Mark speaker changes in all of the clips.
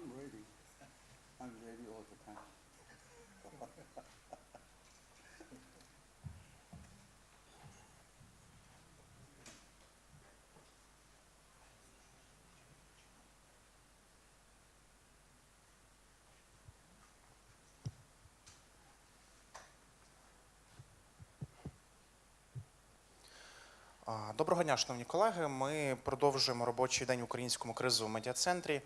Speaker 1: I'm ready. I'm ready all the time.
Speaker 2: Доброго дня, шановні колеги. Ми продовжуємо робочий день в українському кризовому медіа-центрі.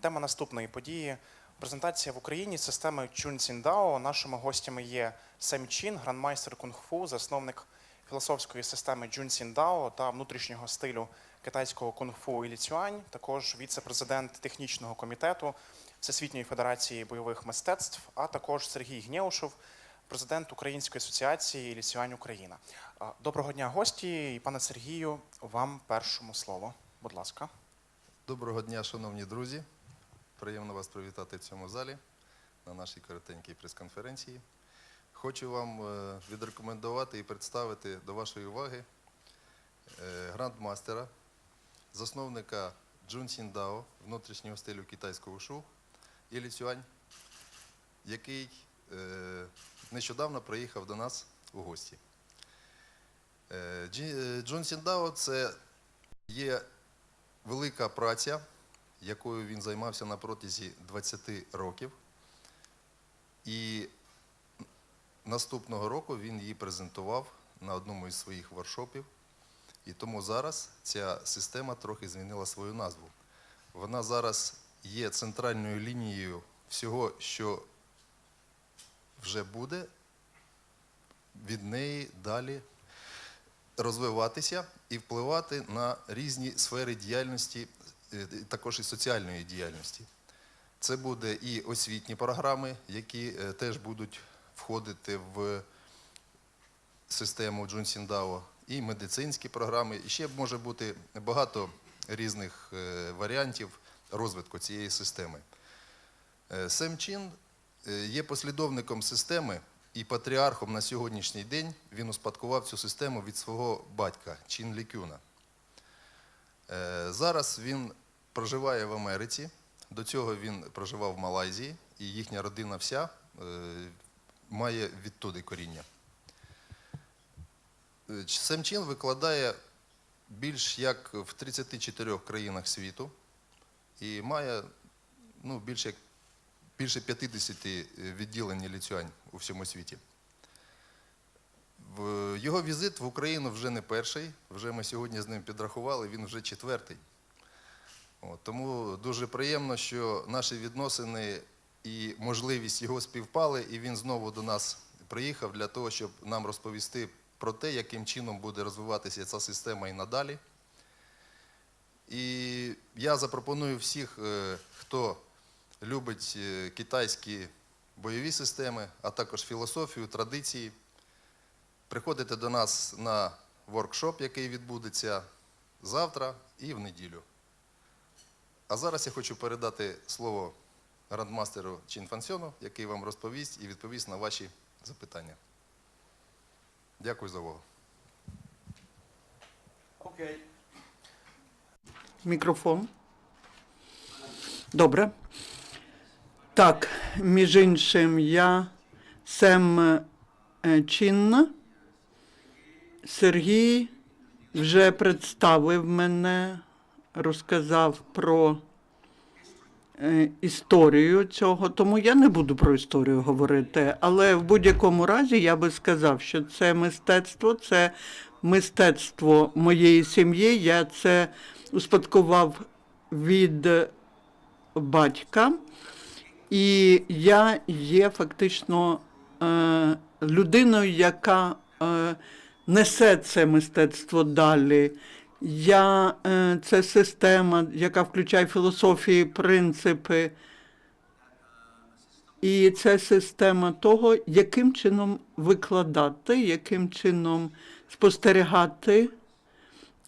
Speaker 2: Тема наступної події презентація в Україні системи Чунціндао. Нашими гостями є Сем Чін, грандмайстер кунг-фу, засновник філософської системи Джунціндао та внутрішнього стилю китайського кунг-фу Ілі Цюань, також віце-президент технічного комітету Всесвітньої федерації бойових мистецтв, а також Сергій Гнєушев, президент Української асоціації Лісюань Україна. Доброго дня, гості, і пане Сергію, вам першому слово. Будь ласка.
Speaker 3: Доброго дня, шановні друзі. Приємно вас привітати в цьому залі на нашій коротенькій прес-конференції. Хочу вам е, відрекомендувати і представити до вашої уваги е, грандмастера, засновника Джун Сіндао, внутрішнього стилю китайського шу Ілі Цюань, який е, нещодавно приїхав до нас у гості. Е, е, Джун Сіндао це є велика праця, якою він займався на протязі 20 років. І наступного року він її презентував на одному із своїх воркшопів. І тому зараз ця система трохи змінила свою назву. Вона зараз є центральною лінією всього, що вже буде від неї далі розвиватися і впливати на різні сфери діяльності, е, також і соціальної діяльності. Це буде і освітні програми, які е, теж будуть входити в систему Джунсіндао, і медицинські програми. І ще може бути багато різних е, варіантів розвитку цієї системи. Сем Чин е, є послідовником системи і патріархом на сьогоднішній день. Він успадкував цю систему від свого батька Чин Лікюна. Е, Зараз він проживає в Америці. До цього він проживав в Малайзії, і їхня родина вся е, має відтуди коріння. Е, Сем Чин викладає більш як в 34 країнах світу і має ну, більше, як- більше 50 відділень ліцюань у всьому світі. Його візит в Україну вже не перший, вже ми сьогодні з ним підрахували, він вже четвертий. От, тому дуже приємно, що наші відносини і можливість його співпали, і він знову до нас приїхав для того, щоб нам розповісти про те, яким чином буде розвиватися ця система і надалі. І я запропоную всіх, е, хто любить е, китайські бойові системи, а також філософію, традиції, приходити до нас на воркшоп, який відбудеться завтра і в неділю. А зараз я хочу передати слово грандмастеру Чин Фансьону, який вам розповість і відповість на ваші запитання. Дякую за увагу.
Speaker 1: Okay.
Speaker 4: Мікрофон. Добре. Так, між іншим, я Сем е, Чін. Сергій вже представив мене, розказав про е, історію цього, тому я не буду про історію говорити. Але в будь-якому разі я би сказав, що це мистецтво, це мистецтво моєї сім'ї. Я це успадкував від батька. І я є фактично е, людиною, яка е, несе це мистецтво далі. Я, е, це система, яка включає філософії, принципи. І це система того, яким чином викладати, яким чином спостерігати,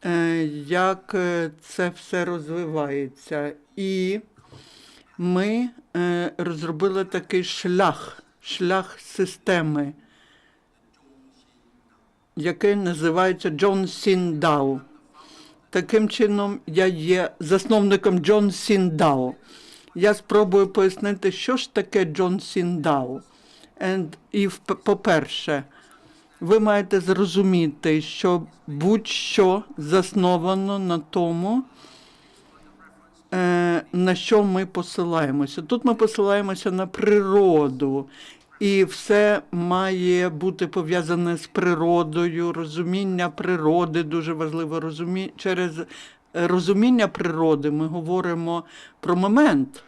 Speaker 4: е, як е, це все розвивається. І ми е, розробили такий шлях, шлях системи, який називається Джон Сіндау. Таким чином, я є засновником Джон Сіндао. Я спробую пояснити, що ж таке Джон Сіндау. І по-перше, ви маєте зрозуміти, що будь-що засновано на тому, на що ми посилаємося. Тут ми посилаємося на природу, і все має бути пов'язане з природою, розуміння природи дуже важливо. Розумі... Через е, розуміння природи ми говоримо про момент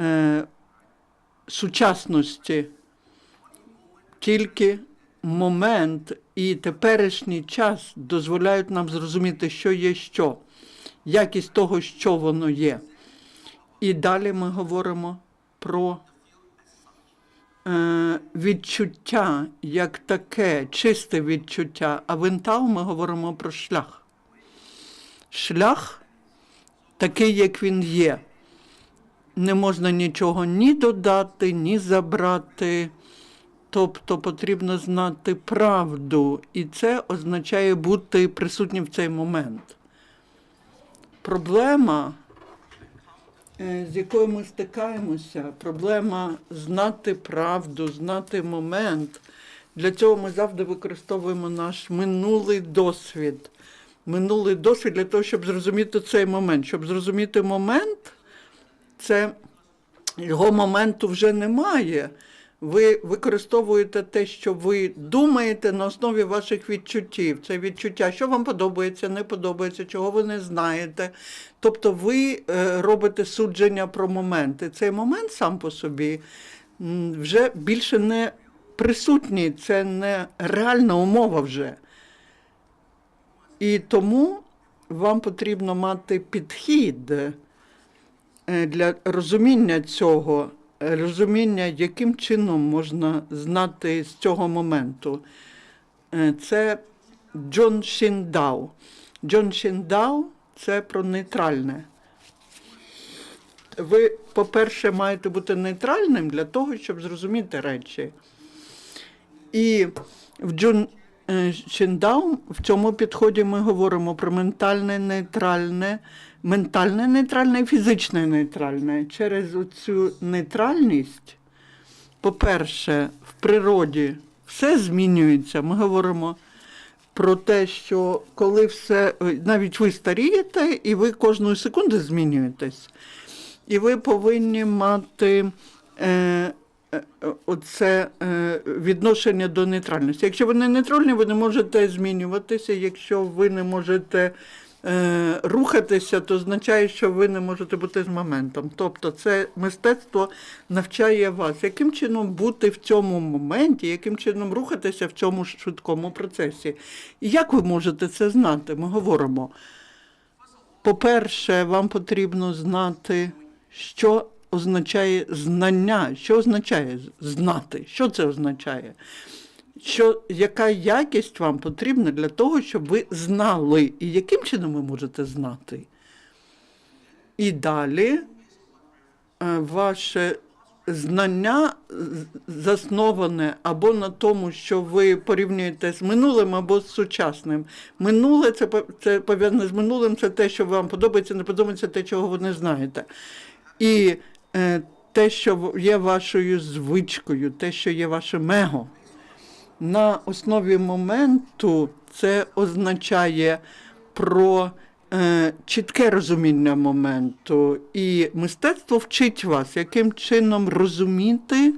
Speaker 4: е, сучасності. Тільки момент і теперішній час дозволяють нам зрозуміти, що є що, якість того, що воно є. І далі ми говоримо про е, відчуття як таке, чисте відчуття. А в інтау ми говоримо про шлях. Шлях такий, як він є. Не можна нічого ні додати, ні забрати. Тобто потрібно знати правду, і це означає бути присутнім в цей момент. Проблема, е, з якою ми стикаємося, проблема знати правду, знати момент. Для цього ми завжди використовуємо наш минулий досвід. Минулий досвід для того, щоб зрозуміти цей момент. Щоб зрозуміти момент, це його моменту вже немає. Ви використовуєте те, що ви думаєте на основі ваших відчуттів. Це відчуття, що вам подобається, не подобається, чого ви не знаєте. Тобто ви е, робите судження про моменти. Цей момент сам по собі вже більше не присутній, це не реальна умова вже. І тому вам потрібно мати підхід е, для розуміння цього, розуміння, яким чином можна знати з цього моменту. Е, Це Джон Шіндау. Джон Шіндау це про нейтральне. Ви, по-перше, маєте бути нейтральним для того, щоб зрозуміти речі. І в Джун е, Шіндау в цьому підході ми говоримо про ментальне нейтральне, ментальне нейтральне і фізичне нейтральне. Через цю нейтральність, по-перше, в природі все змінюється. Ми говоримо про те, що коли все, е, навіть ви старієте, і ви кожної секунди змінюєтесь. І ви повинні мати е, е, оце е, відношення до нейтральності. Якщо ви не нейтральні, ви не можете змінюватися. Якщо ви не можете е, рухатися, то означає, що ви не можете бути з моментом. Тобто це мистецтво навчає вас, яким чином бути в цьому моменті, яким чином рухатися в цьому швидкому процесі. І як ви можете це знати? Ми говоримо. По-перше, вам потрібно знати, що означає знання, що означає знати, що це означає, що, яка якість вам потрібна для того, щоб ви знали, і яким чином ви можете знати. І далі е, ваше знання засноване або на тому, що ви порівнюєте з минулим або з сучасним. Минуле це, це пов'язане з минулим, це те, що вам подобається, не подобається те, чого ви не знаєте. І е, те, що є вашою звичкою, те, що є вашим его. На основі моменту це означає про е, чітке розуміння моменту. І мистецтво вчить вас, яким чином розуміти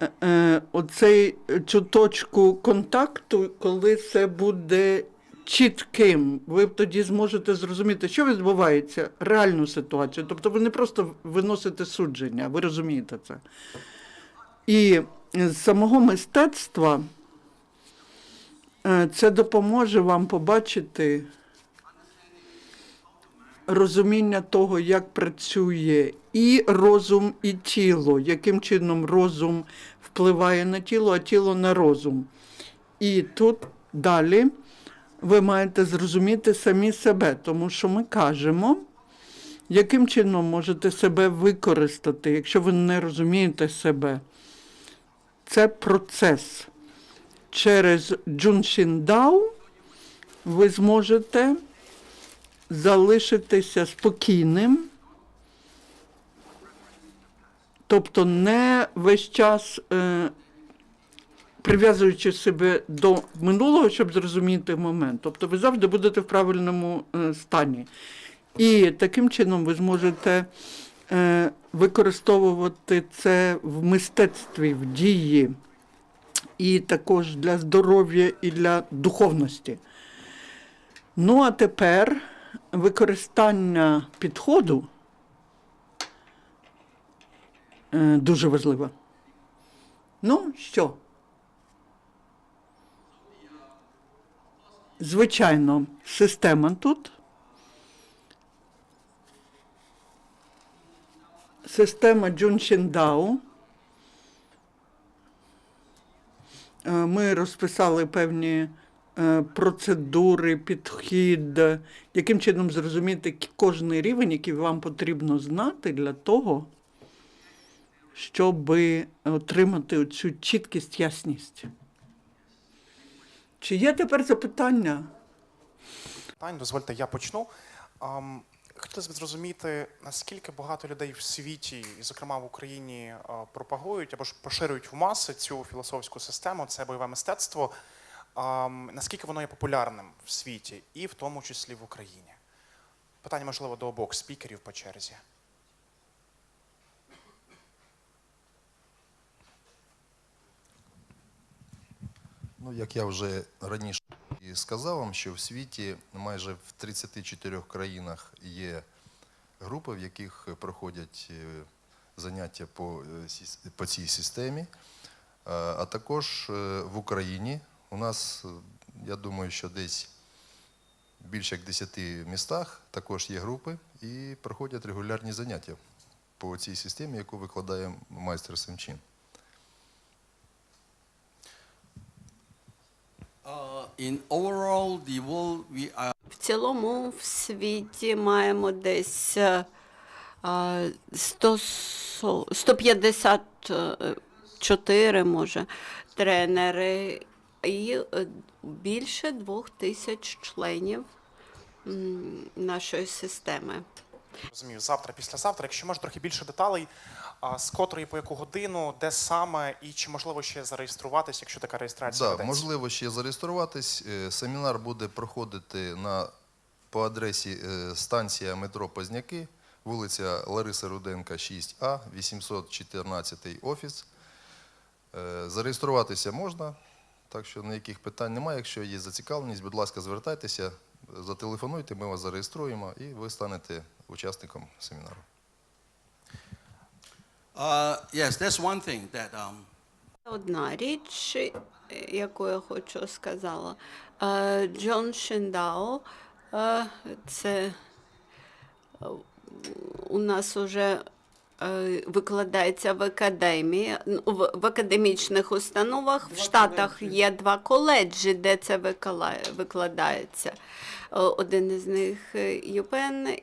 Speaker 4: е, е, оцей, цю точку контакту, коли це буде чітким. Ви тоді зможете зрозуміти, що відбувається, реальну ситуацію. Тобто ви не просто виносите судження, ви розумієте це. І з самого мистецтва е, це допоможе вам побачити розуміння того, як працює і розум, і тіло, яким чином розум впливає на тіло, а тіло на розум. І тут далі ви маєте зрозуміти самі себе, тому що ми кажемо, яким чином можете себе використати, якщо ви не розумієте себе. Це процес. Через Джуншіндау ви зможете залишитися спокійним Тобто не весь час е, прив'язуючи себе до минулого, щоб зрозуміти момент. Тобто ви завжди будете в правильному е, стані. І таким чином ви зможете використовувати це в мистецтві, в дії, і також для здоров'я і для духовності. Ну а тепер використання підходу е, дуже важливе. Ну що? Звичайно, система тут. Система Джуншіндау. Е, Ми розписали певні е, процедури, підхід, яким чином зрозуміти кожний рівень, який вам потрібно знати для того, щоб отримати цю чіткість, ясність. Чи є тепер запитання?
Speaker 2: Дозвольте, я почну. Хотілося б зрозуміти, наскільки багато людей в світі, і, зокрема в Україні, пропагують або ж поширюють в маси цю філософську систему, це бойове мистецтво. Наскільки воно є популярним в світі, і в тому числі в Україні? Питання, можливо, до обох спікерів по черзі.
Speaker 3: Ну, як я вже раніше і сказав вам, що в світі майже в 34 країнах є групи, в яких проходять е, заняття по, е, по цій системі. А також е, в Україні у нас, я думаю, що десь більше як 10 містах також є групи і проходять регулярні заняття по цій системі, яку викладає майстер Семчин.
Speaker 1: Uh, in overall, the world, we are
Speaker 5: В цілому в світі маємо десь е, а, 100, со- 154, може, тренери і е, більше двох тисяч членів нашої системи.
Speaker 2: Розумію, завтра, післязавтра. Якщо може трохи більше деталей, з котрої по яку годину, де саме, і чи можливо ще зареєструватися, якщо така реєстрація
Speaker 3: Да, можливо ще зареєструватись. Е, Семінар буде проходити на, по адресі е, станція метро Позняки, вулиця Лариси Руденка, 6А, 814 офіс. Е, Зареєструватися можна, так що ніяких питань немає. Якщо є зацікавленість, будь ласка, звертайтеся, зателефонуйте, ми вас зареєструємо і ви станете учасником семінару.
Speaker 1: Uh, yes, that's one thing that um,
Speaker 5: Одна річ, е, яку я хочу сказала. Е, Джон Шиндао, е, це у нас уже викладається в академії, ну, в, в академічних установах. В Штатах є два коледжі, де це викладається. Один із них ЮПЕН,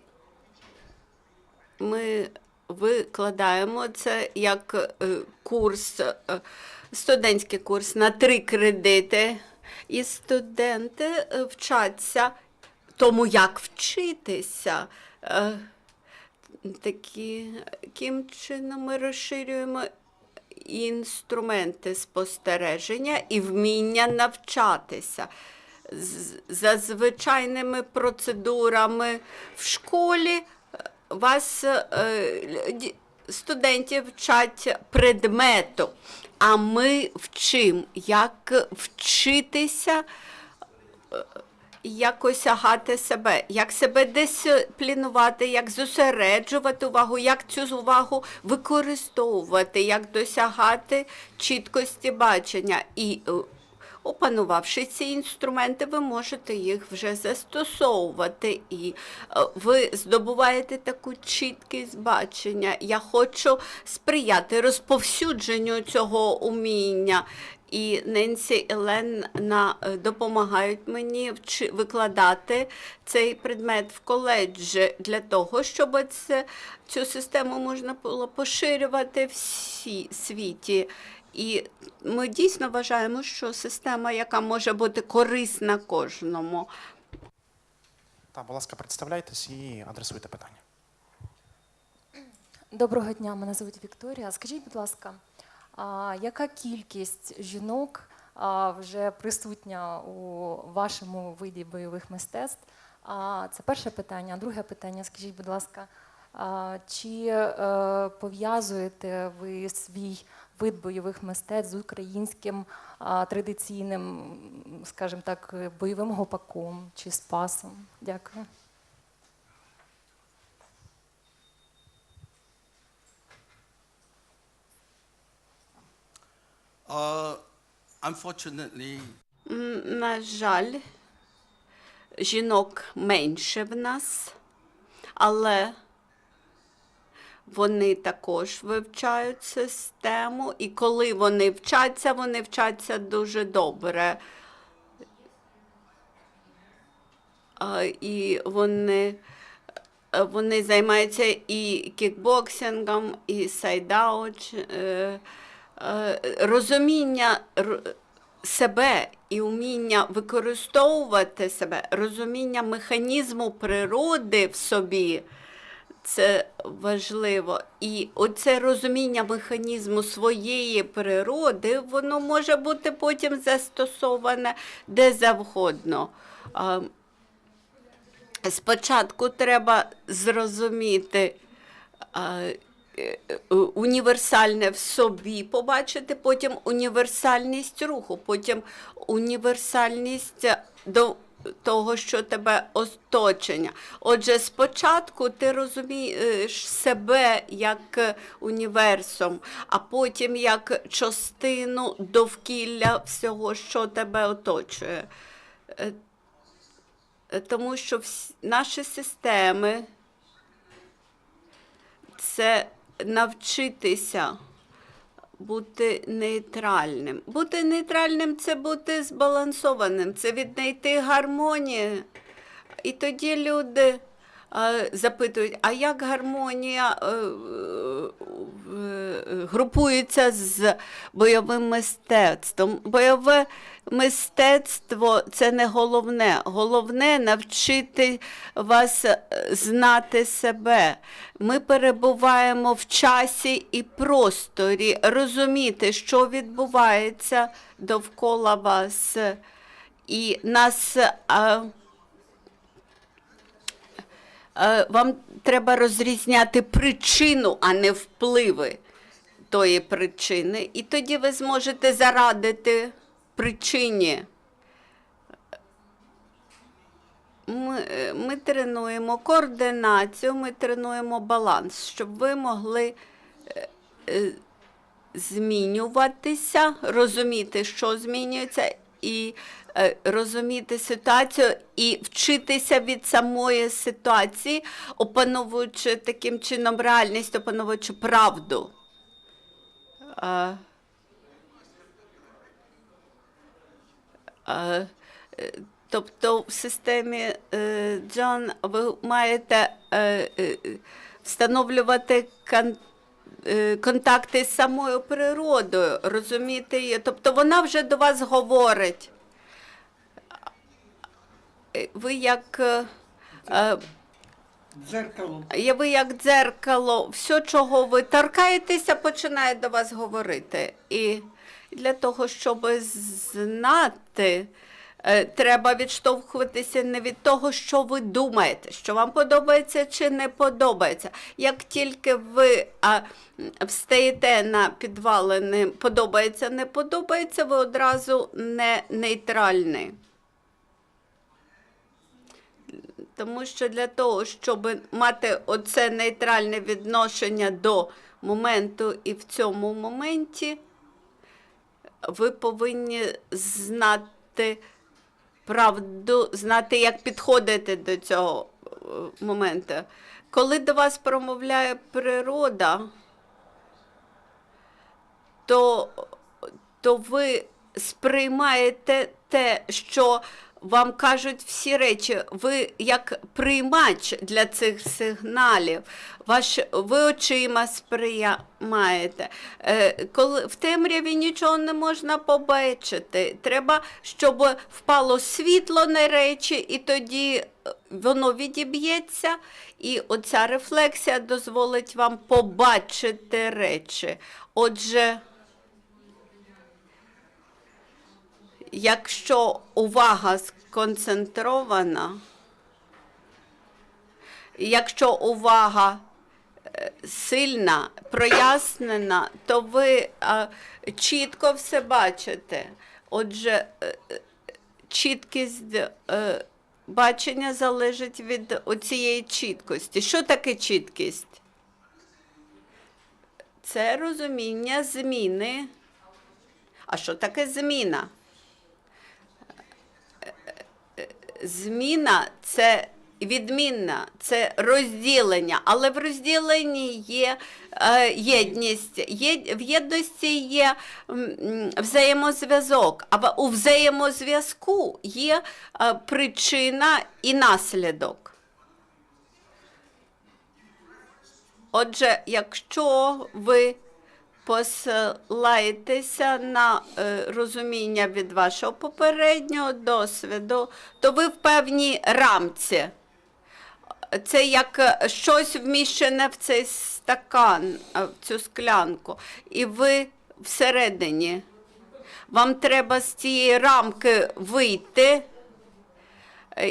Speaker 5: ми викладаємо це як е, курс, е, студентський курс на три кредити. І студенти е, вчаться тому, як вчитися. Таким чином ми розширюємо інструменти спостереження і вміння навчатися. За звичайними процедурами в школі вас е, ді- студентів вчать предмету, а ми вчимо, як вчитися як осягати себе, як себе дисциплінувати, як зосереджувати увагу, як цю увагу використовувати, як досягати чіткості бачення. І е, опанувавши ці інструменти, ви можете їх вже застосовувати, і е, ви здобуваєте таку чіткість бачення. Я хочу сприяти розповсюдженню цього уміння. І Ненсі і Лен на, е, допомагають мені викладати цей предмет в коледжі для того, щоб це, цю систему можна було поширювати всі світі. І ми дійсно вважаємо, що система, яка може бути корисна кожному.
Speaker 2: Так, будь ласка, представляйтесь і адресуйте питання.
Speaker 6: Доброго дня, мене звуть Вікторія. Скажіть, будь ласка, а яка кількість жінок а, вже присутня у вашому виді бойових мистецтв? А, це перше питання. Друге питання, скажіть, будь ласка, а, чи е, пов'язуєте ви свій вид бойових мистецтв з українським а, традиційним, скажімо так, бойовим гопаком чи спасом? Дякую.
Speaker 1: Uh, unfortunately,
Speaker 5: На жаль, жінок менше в нас, але вони також вивчають систему, і коли вони вчаться, вони вчаться дуже добре. І вони, е, вони займаються і кікбоксингом, і сайдауч. е, е, Розуміння себе і вміння використовувати себе, розуміння механізму природи в собі. Це важливо. І оце розуміння механізму своєї природи, воно може бути потім застосоване де завгодно. Спочатку треба зрозуміти е, універсальне в собі побачити, потім універсальність руху, потім універсальність до того, що тебе оточення. Отже, спочатку ти розумієш себе як універсум, а потім як частину довкілля всього, що тебе оточує. Е, Е, Тому що всі наші системи це навчитися бути нейтральним. Бути нейтральним це бути збалансованим, це віднайти гармонію. І тоді люди запитують, а як гармонія е, групується з бойовим мистецтвом? Бойове мистецтво це не головне. Головне навчити вас е, знати себе. Ми перебуваємо в часі і просторі, розуміти, що відбувається довкола вас. І нас. а, е, вам треба розрізняти причину, а не впливи тої причини. І тоді ви зможете зарадити причині. Ми, ми тренуємо координацію, ми тренуємо баланс, щоб ви могли е, е, змінюватися, розуміти, що змінюється, і е, розуміти ситуацію і вчитися від самої ситуації, опановуючи таким чином реальність, опановуючи правду. Е, е, Тобто в системі е, Джон ви маєте е, встановлювати кон, контакти з самою природою, розуміти її. Тобто вона вже до вас говорить. Ви як,
Speaker 4: Дзеркало.
Speaker 5: є ви як дзеркало, все, чого ви торкаєтеся, починає до вас говорити. І для того, щоб знати, е, треба відштовхуватися не від того, що ви думаєте, що вам подобається чи не подобається. Як тільки ви а, встаєте на підвалини, подобається, не подобається, ви одразу не нейтральний. Тому що для того, щоб мати оце нейтральне відношення до моменту і в цьому моменті, ви повинні знати правду, знати, як підходити до цього е, моменту. Коли до вас промовляє природа, то, то ви сприймаєте те, що вам кажуть всі речі, ви як приймач для цих сигналів, ваш, ви очима сприймаєте. Е, коли в темряві нічого не можна побачити. Треба, щоб впало світло на речі, і тоді е, воно відіб'ється, і оця рефлексія дозволить вам побачити речі. Отже, якщо увага сконцентрована, якщо увага е, сильна, прояснена, то ви е, чітко все бачите. Отже, е, чіткість бачення залежить від оцієї чіткості. Що таке чіткість? Це розуміння зміни. А що таке зміна? Зміна це відмінна, це розділення, але в розділенні є е, єдність. Є, в єдності є взаємозв'язок, а у взаємозв'язку є е, причина і наслідок. Отже, якщо ви посилаєтеся на е, розуміння від вашого попереднього досвіду, то ви в певній рамці. Це як е, щось вміщене в цей стакан, е, в цю склянку, і ви всередині. Вам треба з цієї рамки вийти.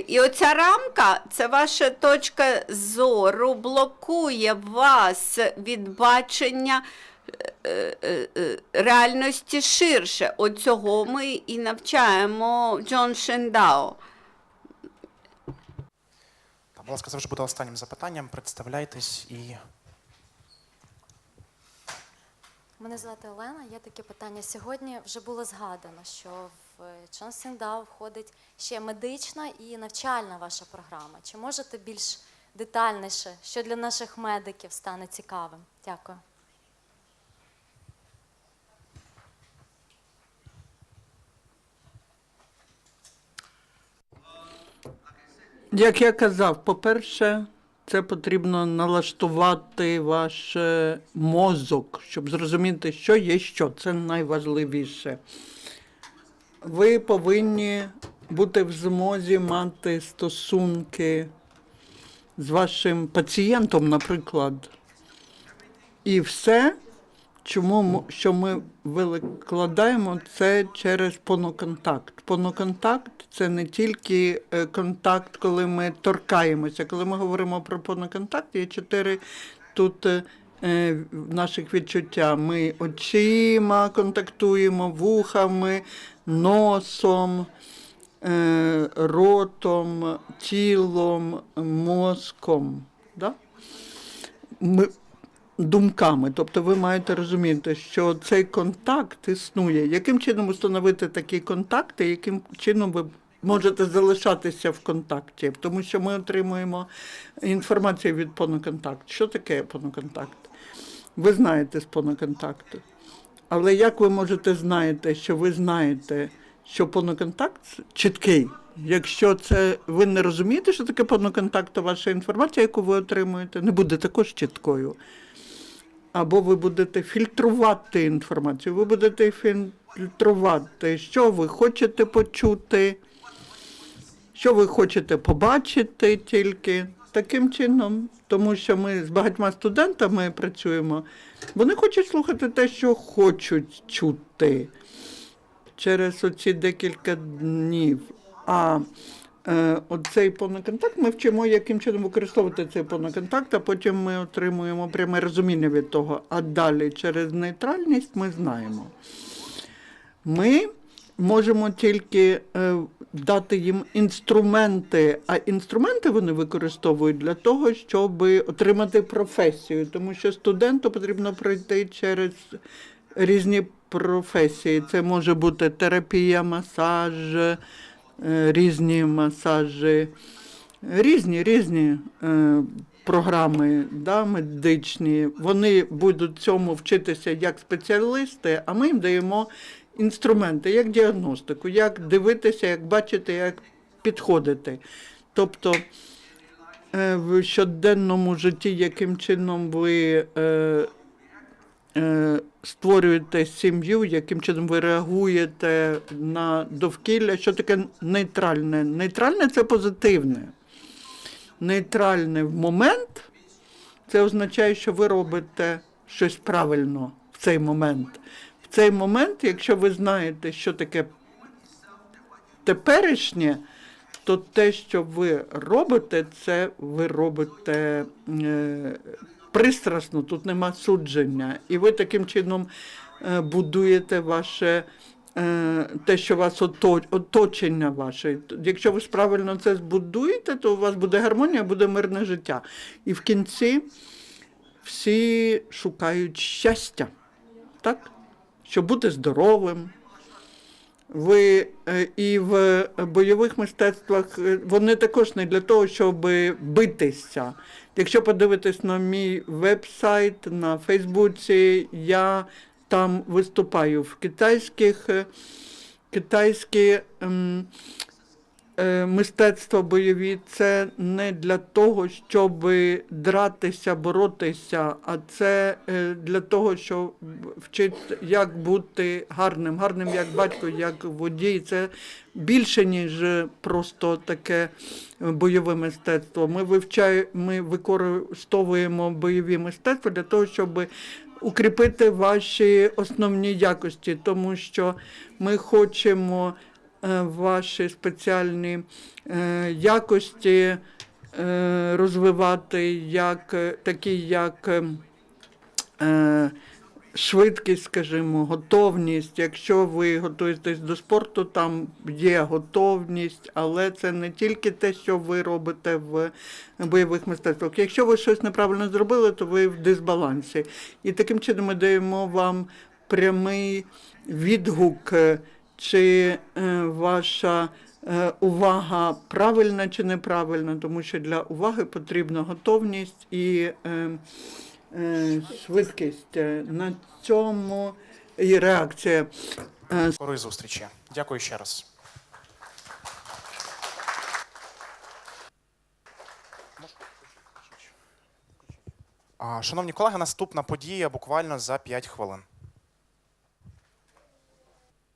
Speaker 5: І оця рамка, це ваша точка зору, блокує вас від бачення реальності ширше. От цього ми і навчаємо Джон Шендао.
Speaker 2: Будь ласка, це вже буде останнім запитанням. Представляйтесь і
Speaker 7: Мене звати Олена. Є таке питання. Сьогодні вже було згадано, що в Чонсіндау входить ще медична і навчальна ваша програма. Чи можете більш детальніше, що для наших медиків стане цікавим? Дякую.
Speaker 4: Як я казав, по-перше, це потрібно налаштувати ваш е, мозок, щоб зрозуміти, що є що. Це найважливіше. Ви повинні бути в змозі мати стосунки з вашим пацієнтом, наприклад. І все, чому що ми викладаємо, це через поноконтакт. Поноконтакт це не тільки е, контакт, коли ми торкаємося. Коли ми говоримо про поноконтакт, є чотири тут е, е, наших відчуття. Ми очима контактуємо, вухами, носом. Ротом, тілом, мозком. Да? Ми, думками. Тобто ви маєте розуміти, що цей контакт існує. Яким чином установити такі контакти, яким чином ви можете залишатися в контакті? Тому що ми отримуємо інформацію від поноконтакту. Що таке поноконтакт? Ви знаєте з поноконтакту. Але як ви можете знаєте, що ви знаєте, що поноконтакт чіткий? Якщо це ви не розумієте, що таке поноконтакт, то ваша інформація, яку ви отримуєте, не буде також чіткою або ви будете фільтрувати інформацію, ви будете фільтрувати, що ви хочете почути, що ви хочете побачити тільки таким чином, тому що ми з багатьма студентами працюємо, вони хочуть слухати те, що хочуть чути через оці декілька днів. А е, оцей поноконтакт ми вчимо, яким чином використовувати цей поноконтакт, а потім ми отримуємо пряме розуміння від того. А далі через нейтральність ми знаємо. Ми можемо тільки е, дати їм інструменти, а інструменти вони використовують для того, щоб отримати професію, тому що студенту потрібно пройти через різні професії. Це може бути терапія, масаж, різні масажі, різні різні е, програми да, медичні. Вони будуть цьому вчитися як спеціалісти, а ми їм даємо інструменти, як діагностику, як дивитися, як бачити, як підходити. Тобто е, в щоденному житті, яким чином ви е, е, створюєте сім'ю, яким чином ви реагуєте на довкілля, що таке нейтральне? Нейтральне це позитивне. Нейтральне в момент це означає, що ви робите щось правильно в цей момент. В цей момент, якщо ви знаєте, що таке теперішнє, то те, що ви робите, це ви робите е, пристрасно, тут нема судження. І ви таким чином е, будуєте ваше. е, Те, що вас оточення ваше. Якщо ви правильно це збудуєте, то у вас буде гармонія, буде мирне життя. І в кінці всі шукають щастя, так? Щоб бути здоровим, ви е, і в бойових мистецтвах е, вони також не для того, щоб битися. Якщо подивитись на мій веб-сайт на Фейсбуці, я там виступаю в китайських е, китайські е, бойові це не для того, щоб дратися, боротися, а це е, для того, щоб вчити, як бути гарним, гарним як батько, як водій. Це більше, ніж просто таке бойове мистецтво. Ми вивчаємо, ми використовуємо бойові мистецтва для того, щоб укріпити ваші основні якості, тому що ми хочемо е, ваші спеціальні е, якості е, розвивати, як е, такі як е, е, швидкість, скажімо, готовність. Якщо ви готуєтесь до спорту, там є готовність, але це не тільки те, що ви робите в бойових мистецтвах. Якщо ви щось неправильно зробили, то ви в дисбалансі. І таким чином ми даємо вам прямий відгук, е, чи е, ваша е, увага правильна чи неправильна, тому що для уваги потрібна готовність і е, швидкість. На цьому і реакція.
Speaker 2: Скорої зустрічі. Дякую ще раз. Шановні колеги, наступна подія буквально за 5 хвилин.